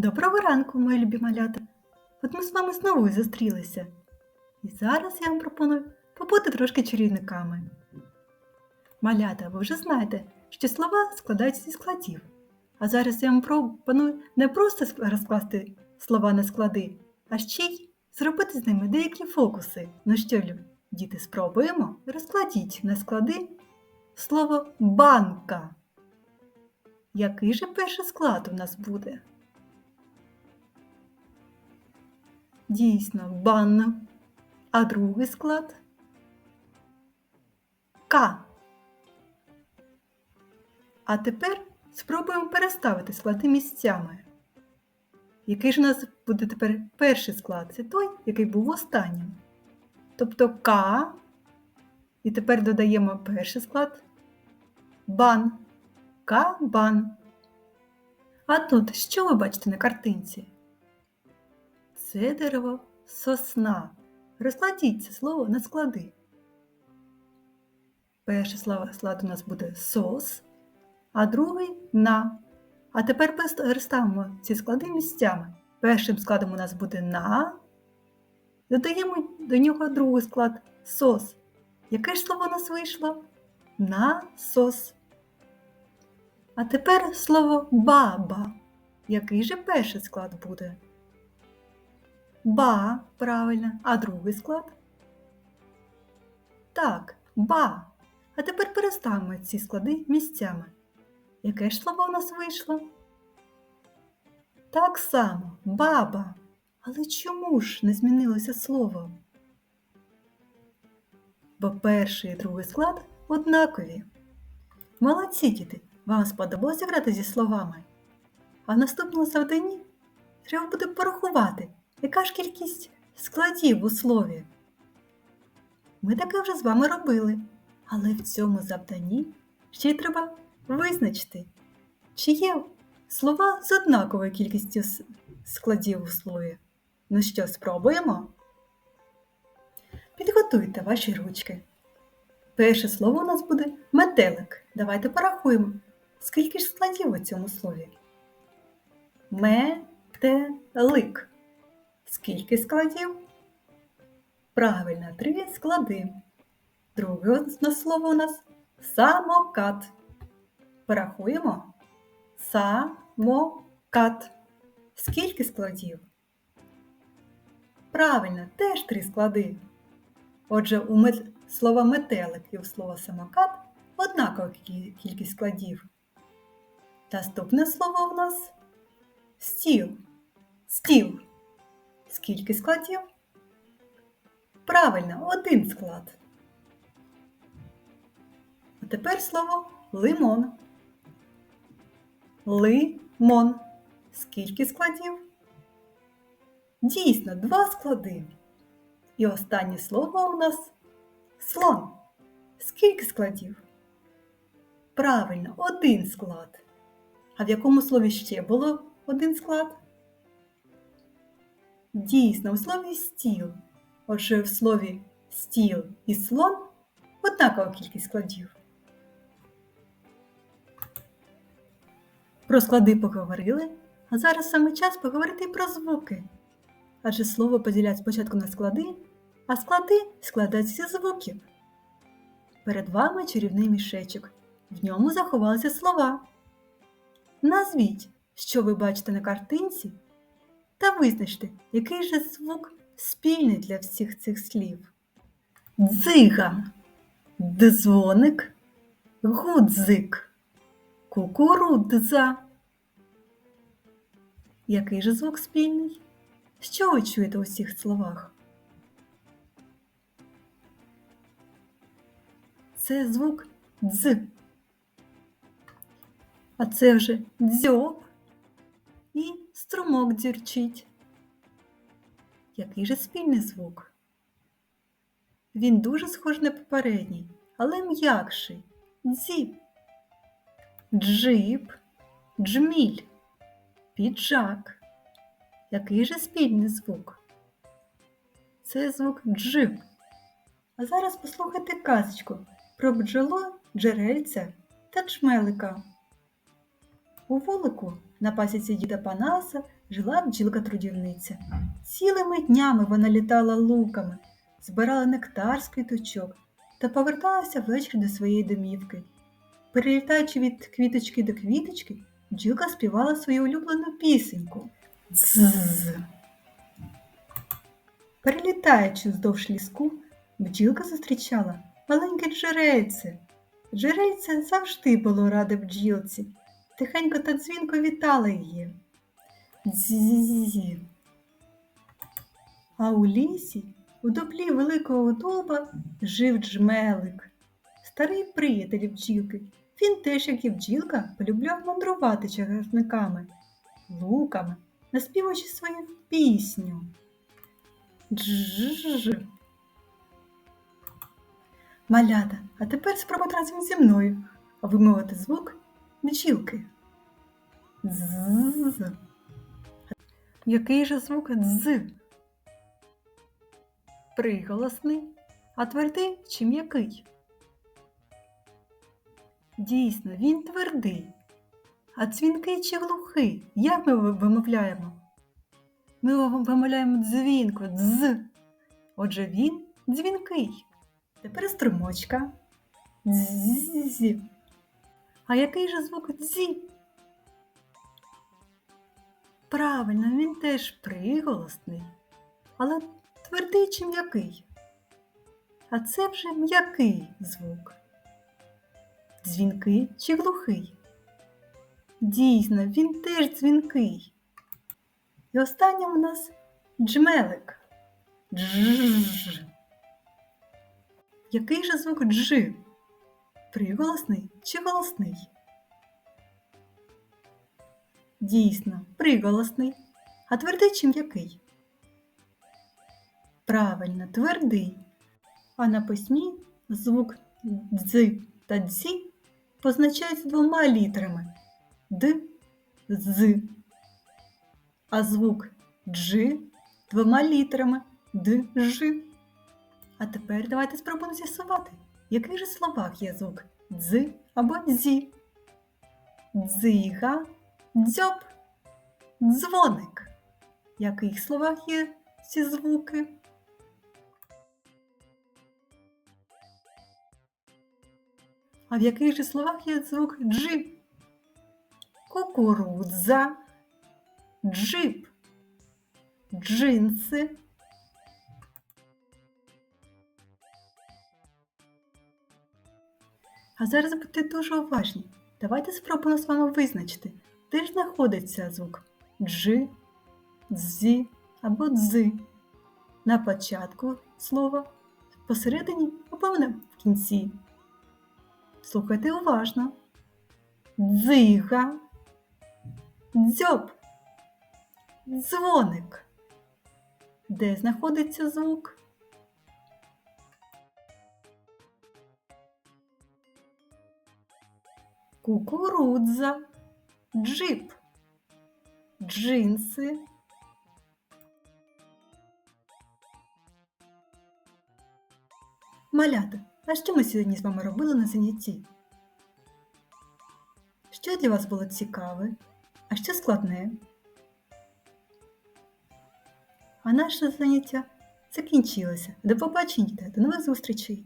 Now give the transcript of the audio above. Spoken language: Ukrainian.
Доброго ранку, мої любі малята! От ми з вами знову зустрілися. І зараз я вам пропоную побути трошки чарівниками. Малята, ви вже знаєте, що слова складаються зі складів. А зараз я вам пропоную не просто розкласти слова на склади, а ще й зробити з ними деякі фокуси. Ну що, діти, спробуємо? Розкладіть на склади слово банка. Який же перший склад у нас буде? Дійсно, банна. А другий склад К. А тепер спробуємо переставити склади місцями. Який ж у нас буде тепер перший склад? Це той, який був останнім. Тобто К. І тепер додаємо перший склад бан. Кабан. А тут що ви бачите на картинці? Це дерево сосна. Розкладіть це слово на склади. Перший слова- склад у нас буде сос, а другий на. А тепер розставимо ці склади місцями. Першим складом у нас буде на. Додаємо до нього другий склад сос. Яке ж слово у нас вийшло? Насос. А тепер слово баба. Який же перший склад буде? Ба, правильно. А другий склад? Так, ба. А тепер переставимо ці склади місцями. Яке ж слово у нас вийшло? Так само, баба. Але чому ж не змінилося слово? Бо перший і другий склад однакові. Молодці, діти! Вам сподобалося грати зі словами? А в наступному завданні треба буде порахувати, яка ж кількість складів у слові. Ми таке вже з вами робили, але в цьому завданні ще й треба визначити, чи є слова з однаковою кількістю складів у слові. Ну що, спробуємо? Підготуйте ваші ручки. Перше слово у нас буде метелик. Давайте порахуємо, скільки ж складів у цьому слові. Метелик. Скільки складів? Правильно, три склади. Друге слово у нас самокат. Порахуємо. Самокат. Скільки складів? Правильно, теж три склади. Отже, у мет... слова метелик і у слова самокат однакова кількість складів. Наступне слово у нас стіл. Стіл. Скільки складів? Правильно, один склад. А тепер слово лимон. Лимон. Скільки складів? Дійсно, два склади. І останнє слово у нас слон. Скільки складів? Правильно, один склад. А в якому слові ще було один склад? Дійсно, у слові стіл. Отже, в слові стіл і слон однакова кількість складів. Про склади поговорили, а зараз саме час поговорити і про звуки. Адже слово поділяють спочатку на склади, а склади складаються зі звуків. Перед вами чарівний мішечок. В ньому заховалися слова. Назвіть, що ви бачите на картинці, та визначте, який же звук спільний для всіх цих слів. Дзига, дзвоник, гудзик, кукурудза. Який же звук спільний? Що ви чуєте у цих словах? Це звук дз. А це вже дзьоб струмок дзюрчить. Який же спільний звук? Він дуже схожий на попередній, але м'якший. Дзіп, джип, джміль, піджак. Який же спільний звук? Це звук джип. А зараз послухайте казочку про бджоло, джерельця та джмелика. У вулику На пасіці діда Панаса жила бджілка-трудівниця. Цілими днями вона літала луками, збирала нектар з квіточок та поверталася ввечері до своєї домівки. Перелітаючи від квіточки до квіточки, бджілка співала свою улюблену пісеньку. Дзз. Перелітаючи вздовж ліску, бджілка зустрічала маленьке джерельце. Джерельце завжди було раде бджілці, тихенько та дзвінко вітала її. Дзі. А у лісі, у дуплі великого дуба, жив джмелик, старий приятель бджілки. Він теж, як і бджілка, полюбляв мандрувати чагарниками, луками, наспівуючи свою пісню. Дж. Малята, а тепер спробуйте разом зі мною вимовити звук бджілки. З. Який же звук дз? Приголосний, а твердий чи м'який? Дійсно, він твердий. А дзвінкий чи глухий? Як ми ви- вимовляємо? Ми вим- вимовляємо дзвінко, дз. Отже, він дзвінкий. Тепер струмочка. Дзі. А який же звук дзі? Правильно, він теж приголосний, але твердий чи м'який. А це вже м'який звук. Дзвінкий чи глухий? Дійсно, він теж дзвінкий. І останнім у нас джмелик. Дж. Який же звук дж? Приголосний чи голосний? Дійсно, приголосний. А твердий чи м'який? Правильно, твердий. А на письмі звук дз та дзі позначаються двома літерами д, з. А звук дж двома літерами д, ж. А тепер давайте спробуємо з'ясувати, в яких же словах є звук дз або дзі. Дзига, дзьоб, дзвоник. В яких словах є ці звуки? А в яких же словах є звук джи? Кукурудза, джип, джинси. А зараз будьте дуже уважні. Давайте спробуємо з вами визначити, де ж знаходиться звук джи, дзі або дзи. На початку слова, посередині або в кінці. Слухайте уважно. Дзига, дзьоб, дзвоник. Де знаходиться звук? Кукурудза, джип, джинси. Малята, а що ми сьогодні з вами робили на занятті? Що для вас було цікаве, а що складне? А наше заняття закінчилося. До побачення, та до нових зустрічей!